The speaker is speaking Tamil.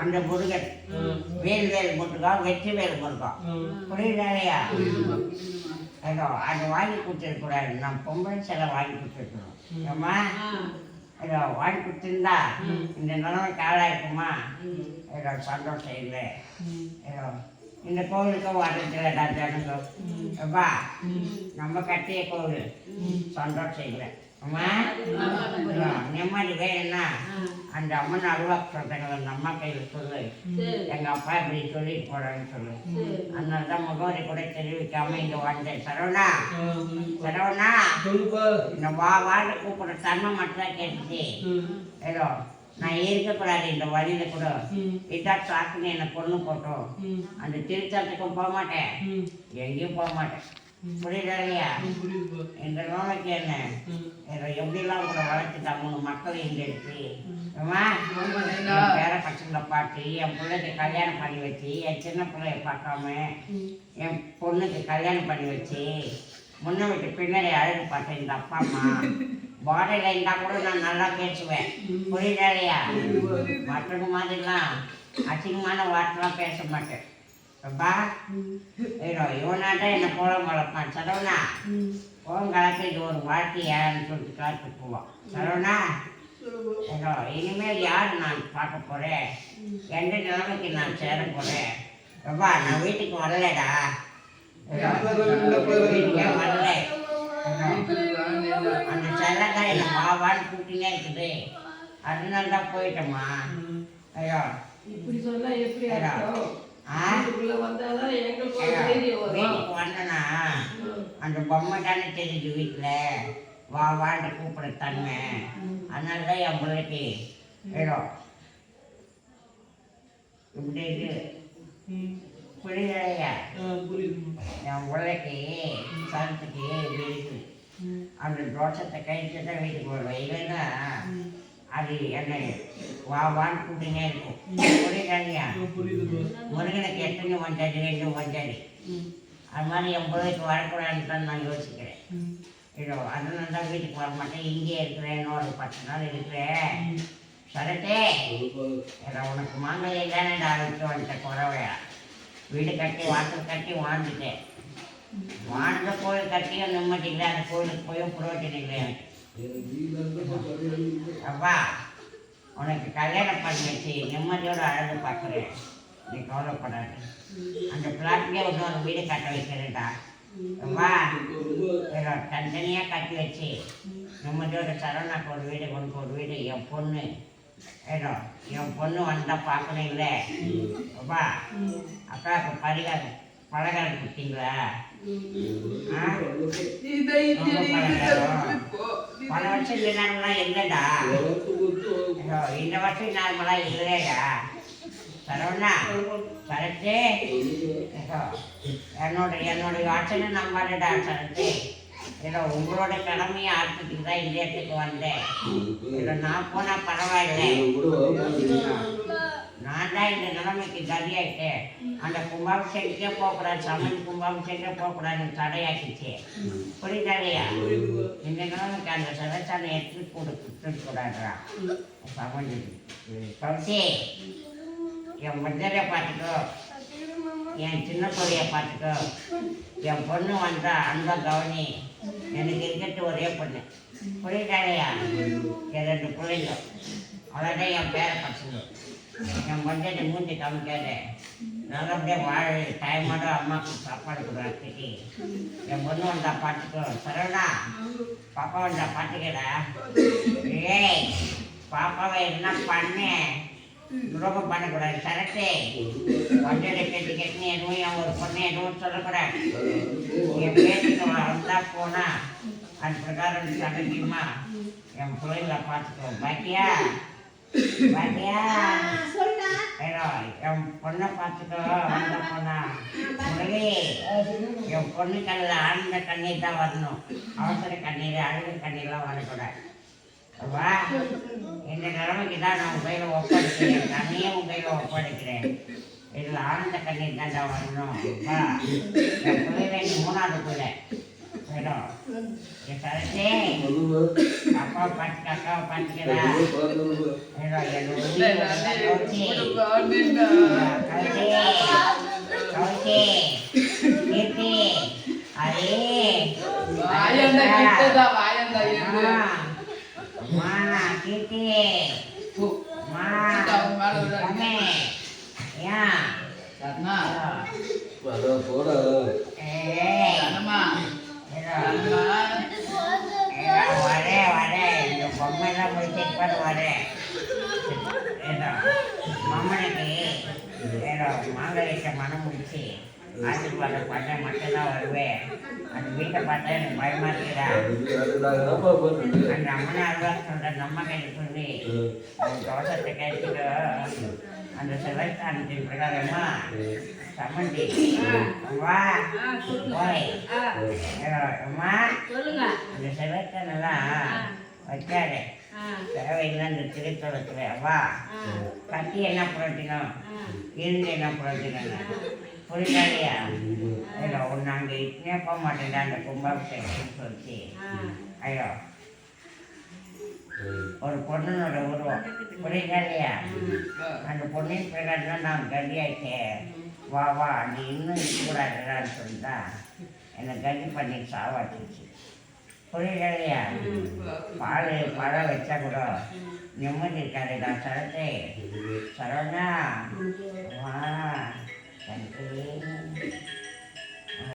அந்த முருகன். வேல் வேல் முருகா வெற்றி வேல் முருகா புரியுதாலையா? ஏதோ அது வாங்கி கொடுத்துருக்கூடாது நம்ம பொம்பளை சிலை வாங்கி கொடுத்துருக்கணும் ஏம்மா? ஏதோ வாங்கி கொடுத்துருந்தா இந்த நிலைமைக்கு ஆளாக இருக்குமா ஏதோ சந்தோஷம் இல்லை. ஏதோ இந்த கோவிலுக்கும் வர்றதில்லடா ஜனங்க எப்பா நம்ம கட்டிய கோவில். சந்தோஷம் இல்லை. அம்மா? ஏதோ நிம்மதி வேணும்னா அந்த அம்மன் அல்வா சொல்கிறாங்கள அந்த அம்மா கையில் சொல்லு. எங்க அப்பா இப்படி சொல்லிட்டு போறான்னு சொல்லு. அதனால தான் முகவரி கூட தெரிவிக்காம இங்க வந்தேன். சரவணா சரவணா இந்த வா வான்னு கூப்பிடுற தன்மை மட்டும் தான் கேட்டுச்சு. ஏதோ நான் இருக்கக்கூடாது இந்த வழியில கூட. இதான் சாக்குன்னு என்னை பொண்ணு போட்டோம். அந்த திருத்தலத்துக்கும் போக மாட்டேன். எங்கேயும் போக மாட்டேன். புரியுதுப்பா இந்த நோய்க்கு என்ன? ஏதோ எப்படிலாம் கூட வளர்த்துட்டா மூணு மக்கள் இங்க இருக்கு? பேர பசங்களை பார்த்து என் பிள்ளைக்கு கல்யாணம் பண்ணி வச்சு என் சின்ன பிள்ளைய பார்க்காம என் பொண்ணுக்கு கல்யாணம் பண்ணி வச்சு முன்ன விட்டு பின்னாடி அழகு பார்த்தேன் இந்த அப்பா அம்மா பாடையில் இருந்தால் கூட நான் நல்லா பேசுவேன். புரியுதா இல்லையா? மற்றவங்க மாதிரிலாம் அசிங்கமான வார்த்தைலாம் பேச மாட்டேன். அப்பா இவனாட்ட என்ன போல வளர்ப்பான் சரவணா போன் கலக்கு இது ஒரு வாழ்க்கையான்னு சொல்லிட்டு கலக்கு போவான். சரவணா இனிமேல் யார் நான் பார்க்க போறேன்? எந்த நிலைமைக்கு நான் சேர போறேன்? அப்பா நான் வீட்டுக்கு வரலடா. வரல. அந்த செல்லக்காய் என்ன வாவான்னு கூட்டினே இருக்குது. அதனால தான் போயிட்டோமா ஐயோ இப்படி சொன்னா எப்படி வீட்டுக்குள்ள வந்தாதான் எங்களுக்கு ஒரு ஐயோ, தைரியம் வரும். வீட்டுக்கு வந்தனா அந்த பொம்மை தானே தெரியுது வீட்டில் வா வான்னு கூப்பிட தன்மை. அதனால தான் என் பிள்ளைக்கு ஏதோ இப்படி புரியுதையா புரியுதுமா என் பிள்ளைக்கு சரத்துக்கு இருக்கு. அந்த தோஷத்தை கழிச்சு தான் வீட்டுக்கு வருவேன். இல்லைன்னா அது என்ன வா வான்னு கூட்டினே இருக்கும். புரியுதாங்க புரியுதுப்பா முருகனுக்கு எத்தனை வந்தாரு ரெண்டு வந்தாரு? அது மாதிரி என் பிள்ளைக்கு வரக்கூடாதுன்னு தான் நான் யோசிக்கிறேன். இதோ அதனால தான் வீட்டுக்கு வர மாட்டேன். இங்கே இருக்கிறேன் இன்னொரு பத்து நாள் இருக்கிறேன். சரத்தே ஏதோ உனக்கு மாங்கல்யம் தானே ஆரம்பிச்சு வந்துட்ட குறவையா வீடு கட்டி வாசல் கட்டி வாழ்ந்துட்டேன். வாழ்ந்த கோயில் கட்டியும் நிம்மதி இல்லை அந்த கோயிலுக்கு போயும் புரோஜனம் இல்லை எனக்கு. அப்பா உனக்கு கல்யாணம் பண்ணி வச்சு நிம்மதியோட அழகு பார்க்குறேன். நீ கவலைப்படாது. அந்த பிளாட்லேயே இன்னொரு வீடு கட்ட வைக்கிறேன்டா. அப்பா தனித்தனியாக கட்டி வச்சு நிம்மதியோட சரவணாக்கு ஒரு வீடு உனக்கு ஒரு வீடு. என் பொண்ணு. ஏதோ என் பொண்ணு வந்தால் பார்க்கணும் இல்லை. அப்பா அக்காவுக்கு பரிகாரம். பலகாரம் கொடுத்தீங்களா பல வருஷம் இந்த நேரம்லாம் இல்லைடா. இந்த வருஷம் நார்மலா இல்லையா சரவணா சரத்து. என்னோட என்னோட யோசனை நம்பாருடா சரத்து. ஏதோ உங்களோட கடமையை ஆற்றத்துக்கு தான் இந்த இடத்துக்கு வந்தேன். ஏதோ நான் போனா பரவாயில்லை. நான் தான் இந்த நிலைமைக்கு கதியாயிட்டேன் அந்த கும்பாபிஷேகத்துக்கே போகக்கூடாது சமையல் கும்பாபிஷேகமே போகக்கூடாது தடையாக்கிச்சு புரியுதாலையா இந்த நிலைமைக்கு அந்த சிவச்சாலை எடுத்து கொடுக்க கூடாதுடா சமைஞ்சு என் மஞ்சரை பார்த்துக்கோ. என் சின்ன பொடியை பார்த்துக்கோ. என் பொண்ணு வந்தா அந்த கவனி. எனக்கு இருக்கிறது ஒரே பொண்ணு. புரியுதாலையா என் ரெண்டு பிள்ளைங்க. அவ்வளோதான் என் பேரை பசங்க என் பஞ்சத்தை மூஞ்சி காமிக்காத. நல்லபடியாக வாழ டைமோட அம்மாவுக்கு சாப்பாடு கொடுக்குறதுக்கு என் பொண்ணு வந்தா பார்த்துக்கோ சரவணா பாப்பா வந்தா பாட்டுக்கடா ஏய் பாப்பாவை என்ன பண்ணேன் துரோகம் பண்ணக்கூடாது. சரட்டு வஞ்சனை கேட்டு கட்டி எதுவும் என் ஒரு பொண்ணு எதுவும் சொல்லக்கூடாது. என் பேச்சுக்கு வந்தா போனா அது பிரகாரம் சடங்கியுமா என் பிள்ளைங்கள பார்த்துக்கோ பாக்கியா என் பொண்ணை பார்த்துக்கோ போனா. முரளி என் பொண்ணு கண்ணில் ஆழ்ந்த கண்ணீர் தான் வரணும். அவசர கண்ணீர் அழுகு கண்ணீர்லாம் வரக்கூடாது. வா. இந்த நிலைமைக்கு தான் நான் கையில் ஒப்படைக்கிறேன். தண்ணியே கையில் ஒப்படைக்கிறேன். இதில் ஆனந்த கண்ணீர் தாண்டா வரணும் என் பிள்ளைவே நீ மூணாவது பிள்ளை. அப்பா கௌச்சி கௌச்சி கீர்த்தி அரே வாயண்டா கிட்டதா வாயண்டா இருக்கு அம்மா கீர்த்தி அம்மா மேல விடாதீங்க. அம்மே ஏன் சரணா ஏய் முடிச்சு ஆசீர்வாதம் பண்ண மட்டும்தான் வருவேன். அந்த வீட்டை பார்த்தா எனக்கு பயமா இருக்குடா. அந்த அம்மனை அல்வா சொல்ற நம்ம கையில் சொல்லி அந்த தோசத்தை கேட்டுட்டு அந்த சிவஸ்தானத்தின் பிரகாரமா சம்மந்தி வா போய். அம்மா அந்த சிவத்தனெல்லாம் வச்சாரு தேவையில்லை அந்த திருத்தலத்துல. வா. கத்தி என்ன புரட்டினோம் இருந்து என்ன புரட்டினோம் புரியுதாலையா ஐயோ நாங்கள் இட்னே போக மாட்டேன்டா அந்த கும்பாபிஷேகம்னு சொல்லிச்சு ஐயோ ஒரு பொண்ணனோட உருவம். புரியுதாலையா அந்த பொண்ணின் தான் நான் கல்யாச்சேன் வா வா நீ இன்னும் இருக்கக்கூடாதுடான்னு சொல்லிட்டா. என்னை கல்வி பண்ணி சாவாச்சிச்சு. புரியலையா பால் பழம் வச்சா கூட நிம்மதி இருக்காதுடா சரத்தை. சரவணா வா. 嗯